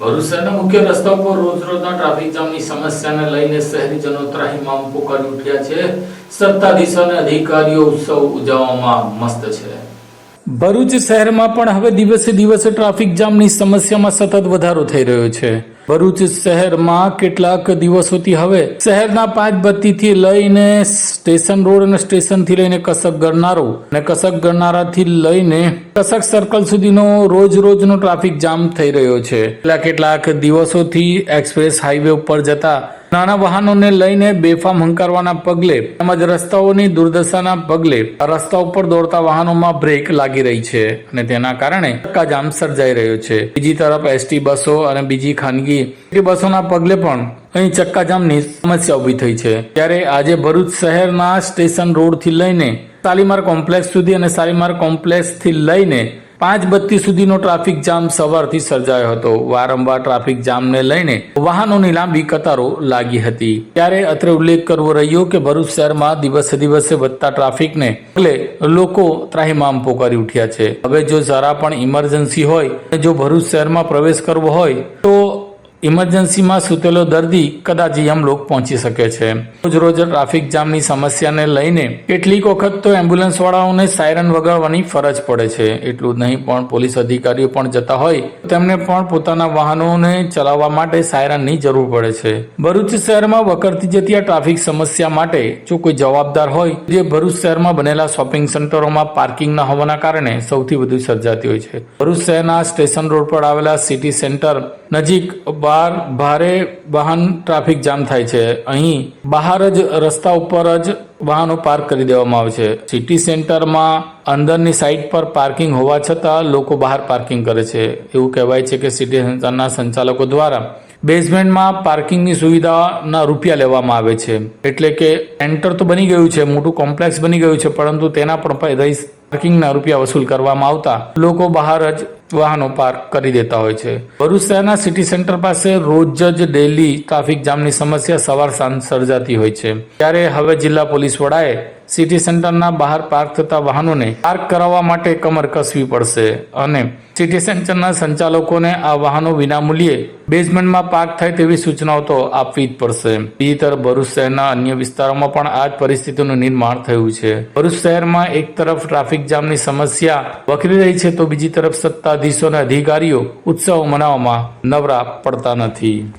ભરૂચ શહેરના મુખ્ય રસ્તા પર રોજ રોજના ટ્રાફિક જામની સમસ્યાને લઈને શહેરીજનો ત્રાહિમામ પોકારી ઉઠ્યા છે. સત્તાધીશો અને અધિકારીઓ ઉત્સવ ઉજવવામાં મસ્ત છે. ભરૂચ શહેરમાં પણ હવે દિવસે દિવસે ટ્રાફિક જામની સમસ્યામાં સતત વધારો થઈ રહ્યો છે. ભરૂચ શહેરમાં કેટલાક દિવસોથી હવે શહેરના પાંચ બત્તીથી લઈને સ્ટેશન રોડ અને સ્ટેશનથી લઈને કસક ગરનારો અને કસક ગરનારાથી લઈને કસક સર્કલ સુધીનો રોજ રોજનો ટ્રાફિક જામ થઈ રહ્યો છે. કેટલા કેટલાક દિવસોથી એક્સપ્રેસ હાઈવે ઉપર જતા નાના વાહનોને લઈને બેફામ હંકારવાના પગલે તેમજ રસ્તાઓની દુર્દશાના પગલે રસ્તા ઉપર દોડતા વાહનોમાં બ્રેક લાગી રહી છે અને તેના કારણે જામ સર્જાઈ રહ્યો છે. બીજી તરફ એસટી બસો અને બીજી ખાનગી બસોના પગલે પણ અહીં ચક્કાજામની સમસ્યા ઊભી થઈ છે. ત્યારે આજે ભરૂચ શહેરના સ્ટેશન રોડથી લઈને શાલીમાર કોમ્પ્લેક્સ સુધી અને શાલીમાર કોમ્પ્લેક્સથી લઈને પાંચ બત્તી સુધીનો ટ્રાફિક જામ સવારથી સર્જાયો હતો. વારંવાર ટ્રાફિક જામને લઈને વાહનોની લાંબી કતારો લાગી હતી. ત્યારે અત્રે ઉલ્લેખ કરવો રહ્યો કે ભરૂચ શહેરમાં દિવસે દિવસે વધતા ટ્રાફિકને એટલે લોકો ત્રાહિમામ પોકારી ઉઠ્યા છે. હવે જો જરા પણ ઇમરજન્સી હોય, જો ભરૂચ શહેરમાં પ્રવેશ કરવો હોય, તો ઇમરજન્સીમાં સૂતેલો દર્દી કદાચ યમલોક પહોંચી શકે છે. રોજ રોજ ટ્રાફિક જામની સમસ્યાને લઈને કેટલીક વખત તો એમ્બ્યુલન્સ વાળાઓને સાયરન વગાડવાની ફરજ પડે છે. એટલું જ નહીં, પણ પોલીસ અધિકારીઓ પણ જતા હોય તેમને પણ પોતાના વાહનોને ચલાવવા માટે સાયરનની જરૂર પડે છે. ભરૂચ શહેરમાં વકરતી જતી આ ટ્રાફિક સમસ્યા માટે જો કોઈ જવાબદાર હોય, જે ભરૂચ શહેરમાં બનેલા શોપિંગ સેન્ટરોમાં પાર્કિંગ ન હોવાના કારણે સૌથી વધુ સર્જાતી હોય છે. ભરૂચ શહેરના સ્ટેશન રોડ પર આવેલા સિટી સેન્ટર નજીક બહાર ભારે વાહન ટ્રાફિક જામ થાય છે. અહીં બહાર જ રસ્તા ઉપર જ વાહનો પાર્ક કરી દેવામાં આવે છે. સિટી સેન્ટરમાં અંદરની સાઈડ પર પાર્કિંગ હોવા છતાં લોકો બહાર પાર્કિંગ કરે છે. એવું કહેવાય છે કે સિટી સેન્ટરના સંચાલકો દ્વારા બેઝમેન્ટમાં પાર્કિંગની સુવિધાના રૂપિયા લેવામાં આવે છે. એટલે કે એન્ટર તો બની ગયું છે, મોટું કોમ્પ્લેક્સ બની ગયું છે, પરંતુ તેના પણ પાર્કિંગના રૂપિયા વસૂલ કરવામાં આવતા લોકો બહાર જ વાહનો પાર્ક કરી દેતા હોય છે. ભરૂચ શહેરના સિટી સેન્ટર પાસે રોજ જ ડેલી ટ્રાફિક જામની સમસ્યા સવાર સાંજ સર્જાતી હોય છે. ત્યારે હવે જિલ્લા પોલીસ વડાએ સિટી સેન્ટરના બહાર પાર્ક થતા વાહનોને પાર્ક કરાવવા માટે કમર કસવી પડશે અને સિટી સેન્ટરના સંચાલકોને આ વાહનો વિનામૂલ્યે બેઝમેન્ટમાં પાર્ક થાય તેવી સૂચનાઓ તો આપવી જ પડશે. બીજી તરફ ભરૂચ શહેરના અન્ય વિસ્તારોમાં પણ આ જ પરિસ્થિતિનું નિર્માણ થયું છે. ભરૂચ શહેરમાં એક તરફ ટ્રાફિક જામની સમસ્યા વકરી રહી છે તો બીજી તરફ સત્તાધીશો અને અધિકારીઓ ઉત્સવ મનાવવામાં નવરા પડતા નથી.